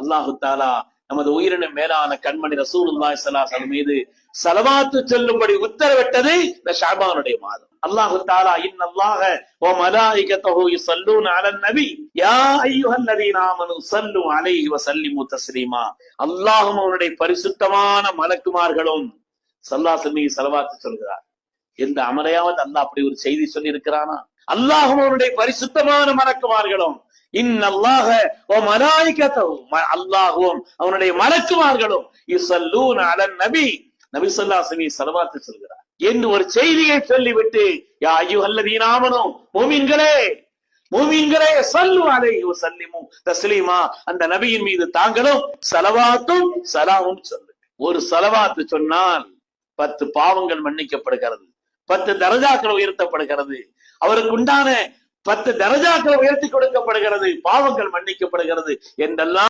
அல்லாஹு தாலா நமது உயிரின மேலான கண்மணி ரசூலுல்லாஹி ஸல்லல்லாஹு மீது சலவாத்து செல்லும்படி உத்தரவிட்டது இந்த ஷாபானுடைய மாதம். அல்லாஹு தாலா இன்னல்லாஹ ஓ மலாயிகத்தஹு யுஸல்லூன அலன் நபி. யா அய்யுஹல்லதீன ஆமனு ஸல்லு அலைஹி வ ஸல்லிமு தஸ்லீமா. அல்லாஹ்வும் அவனுடைய பரிசுத்தமான மலக்குமார்களும் ஸல்லல்லாஹு மீது சலவாத்து சொல்கிறார். எந்த அமரையாவது அல்லாஹ் அப்படி ஒரு செய்தி சொல்லி இருக்கிறானா அல்லாஹ்வும் அவனுடைய பரிசுத்தமான மலக்குமார்களும் இன்னல்லாஹ வ மலாயிகத்தஹு அவனுடைய மலக்குமார்களும் யுஸல்லூன அலன் நபி. நபி சொல்லாசமி அலைஹி சொல்கிறார். என்று ஒரு செய்தியை சொல்லிவிட்டு யா ஐயோ ஆமனு மூமின்களே மூமின்களே சல்லு அலைஹி வஸல்லிமு. தஸ்லீமா அந்த நபியின் மீது தாங்களும் சலவாத்தும் சலாமும் சொல்லு. ஒரு சலவாத்து சொன்னால் பத்து பாவங்கள் மன்னிக்கப்படுகிறது பத்து தரஜாக்கள் உயர்த்தப்படுகிறது. அவருக்கு உண்டான பத்து தரஜாக்கள் உயர்த்தி கொடுக்கப்படுகிறது பாவங்கள் மன்னிக்கப்படுகிறது என்றெல்லாம்